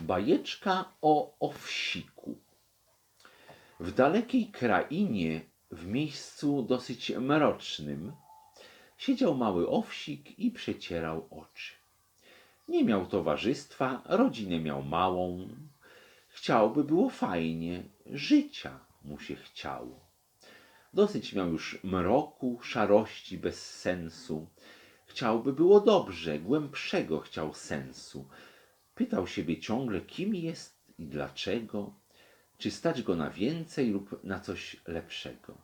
Bajeczka o owsiku. W dalekiej krainie, w miejscu dosyć mrocznym, siedział mały owsik i przecierał oczy. Nie miał towarzystwa, rodzinę miał małą. Chciałby było fajnie, życia mu się chciało. Dosyć miał już mroku, szarości bez sensu. Chciałby było dobrze, głębszego chciał sensu. Pytał siebie ciągle, kim jest i dlaczego, czy stać go na więcej lub na coś lepszego.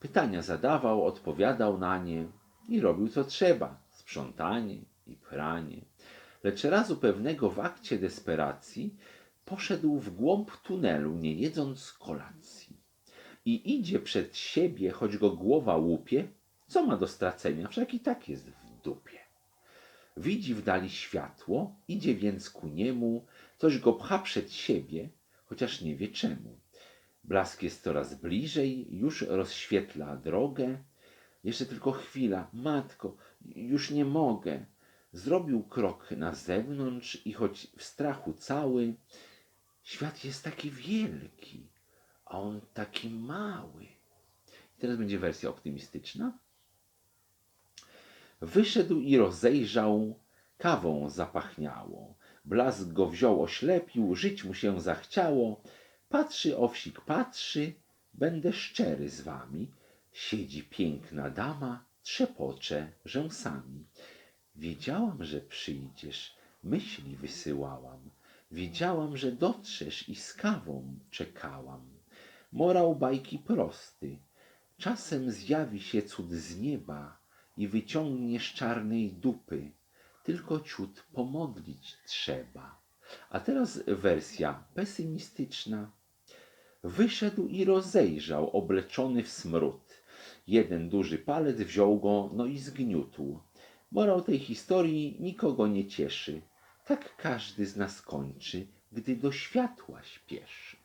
Pytania zadawał, odpowiadał na nie i robił co trzeba sprzątanie i pranie. Lecz razu pewnego w akcie desperacji poszedł w głąb tunelu, nie jedząc kolacji. I idzie przed siebie, choć go głowa łupie, co ma do stracenia, wszak i tak jest w dupie. Widzi w dali światło, idzie więc ku niemu, coś go pcha przed siebie, chociaż nie wie czemu. Blask jest coraz bliżej, już rozświetla drogę. Jeszcze tylko chwila, matko, już nie mogę. Zrobił krok na zewnątrz i choć w strachu cały, świat jest taki wielki, a on taki mały. I teraz będzie wersja optymistyczna. Wyszedł i rozejrzał, kawą zapachniało. Blask go wziął, oślepił, żyć mu się zachciało. Patrzy owsik, patrzy, będę szczery z wami. Siedzi piękna dama, trzepocze rzęsami. Wiedziałam, że przyjdziesz, myśli wysyłałam. Wiedziałam, że dotrzesz i z kawą czekałam. Morał bajki prosty. Czasem zjawi się cud z nieba i wyciągnie z czarnej dupy. Tylko ciut pomodlić trzeba. A teraz wersja pesymistyczna. Wyszedł i rozejrzał, obleczony w smród. Jeden duży palec wziął go, no i zgniótł. Morał tej historii nikogo nie cieszy. Tak każdy z nas kończy, gdy do światła śpieszy.